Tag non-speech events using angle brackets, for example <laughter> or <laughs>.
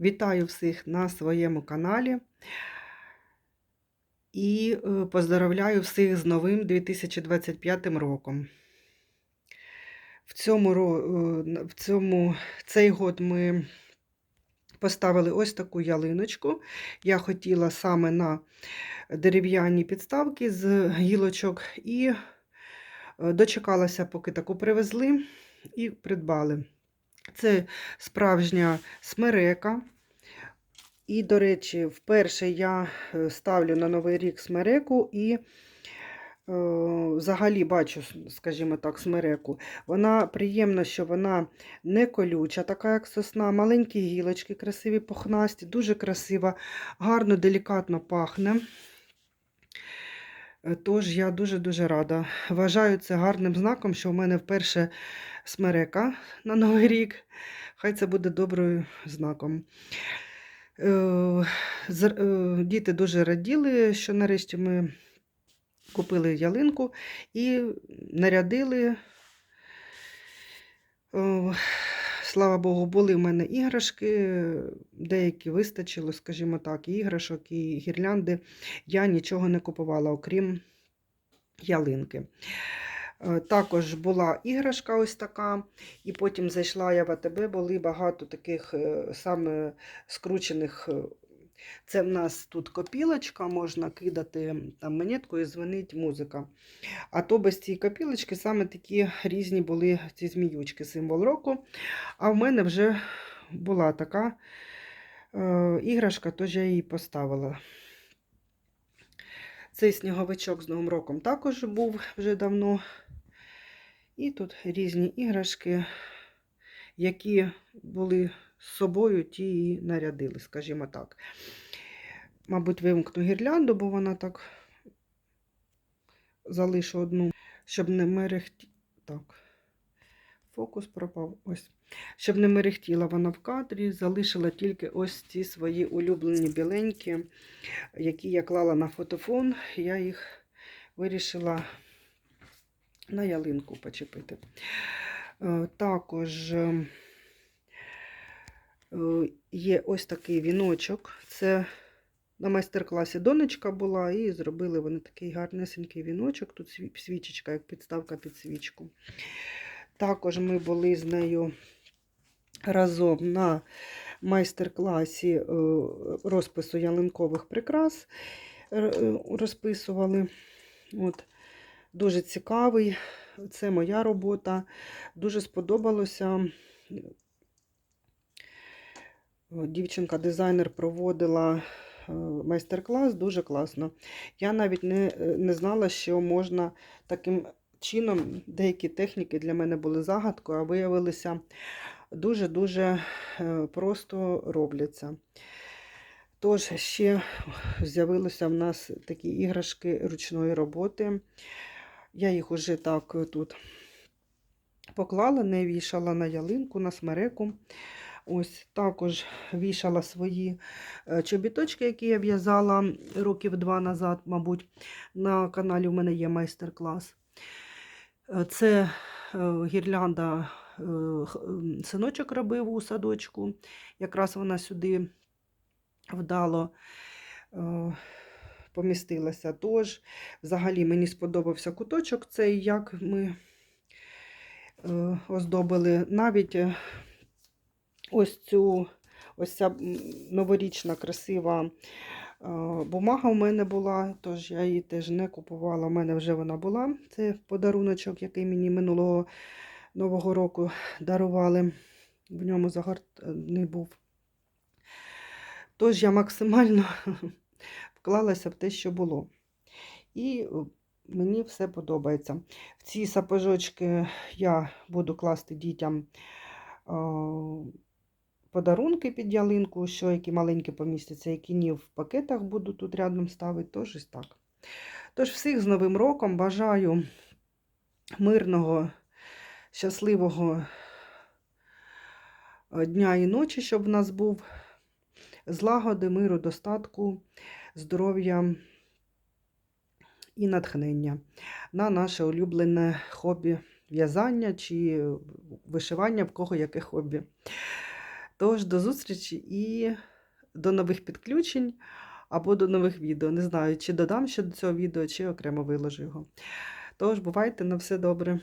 Вітаю всіх на своєму каналі і е, поздравляю всіх з новим 2025 роком. В цьому, е, в цьому цей год ми поставили ось таку ялиночку. Я хотіла саме на дерев'яні підставки з гілочок і е, дочекалася, поки таку привезли і придбали. Це справжня смерека. І, до речі, вперше я е, ставлю на Новий рік смереку і е, взагалі бачу, скажімо так, смереку. Вона приємна, що вона не колюча, така як сосна, маленькі гілочки, красиві пухнасті, дуже красива, гарно, делікатно пахне. Е, Тож я дуже-дуже рада. Вважаю це гарним знаком, що в мене вперше смерека на Новий рік. Хай це буде добрим знаком. Е, е, Діти дуже раділи, що нарешті ми купили ялинку і нарядили. Е, Слава Богу, були в мене іграшки, деякі вистачило, скажімо так, і іграшок, і гірлянди. Я нічого не купувала, окрім ялинки. Е, Також була іграшка ось така, і потім зайшла я в АТБ, були багато таких е, саме скручених. Це в нас тут копілочка, можна кидати там монетку і дзвонить музика. А то без цієї копілочки саме такі різні були ці зміючки, символ року. А в мене вже була така е, іграшка, тож я її поставила. Цей сніговичок з Новим роком також був вже давно. І тут різні іграшки, які були з собою, ті і нарядили, скажімо так. Мабуть, вимкну гірлянду, бо вона так залишу одну, щоб не мерехті... Так. Фокус пропав. Ось. Щоб не мерехтіла вона в кадрі, залишила тільки ось ці свої улюблені біленькі, які я клала на фотофон. Я їх вирішила на ялинку почепити. Е, Також е, е, є ось такий віночок. Це на майстер-класі донечка була, і зробили вони такий гарнесенький віночок. Тут свічечка, як підставка під свічку. Також ми були з нею разом на майстер-класі е, розпису ялинкових прикрас. Е, Розписували. От. Дуже цікавий. Це моя робота. Дуже сподобалося. Дівчинка-дизайнер проводила е, майстер-клас дуже класно. Я навіть не, е, не знала, що можна таким чином, деякі техніки для мене були загадкою, а виявилися дуже-дуже е, просто робляться. Тож ще з'явилися в нас такі іграшки ручної роботи. Я їх уже так тут поклала, не вішала на ялинку, на смереку. Ось також вішала свої е, чобіточки, які я в'язала років два назад, мабуть. На каналі в мене є майстер-клас. Е, Це е, гірлянда синочок робив у садочку. Якраз вона сюди вдало помістилася. Тож, взагалі, мені сподобався куточок цей, як ми оздобили. Навіть ось цю ось ця новорічна красива е, бумага у мене була, тож я її теж не купувала. У мене вже вона була. Це подаруночок, який мені минулого Нового року дарували. В ньому загортний був. Тож я максимально <laughs> вклалася в те, що було. І мені все подобається. В ці сапожочки я буду класти дітям о, подарунки під ялинку, що які маленькі помістяться, які ні в пакетах буду тут рядом ставити, тож ось так. Тож всіх з Новим роком бажаю мирного, щасливого е, дня і ночі, щоб в нас був злагоди, миру, достатку, здоров'я і натхнення на наше улюблене хобі в'язання чи вишивання, в кого яке хобі. Тож, до зустрічі і до нових підключень або до нових відео. Не знаю, чи додам ще до цього відео, чи окремо виложу його. Тож, бувайте на все добре.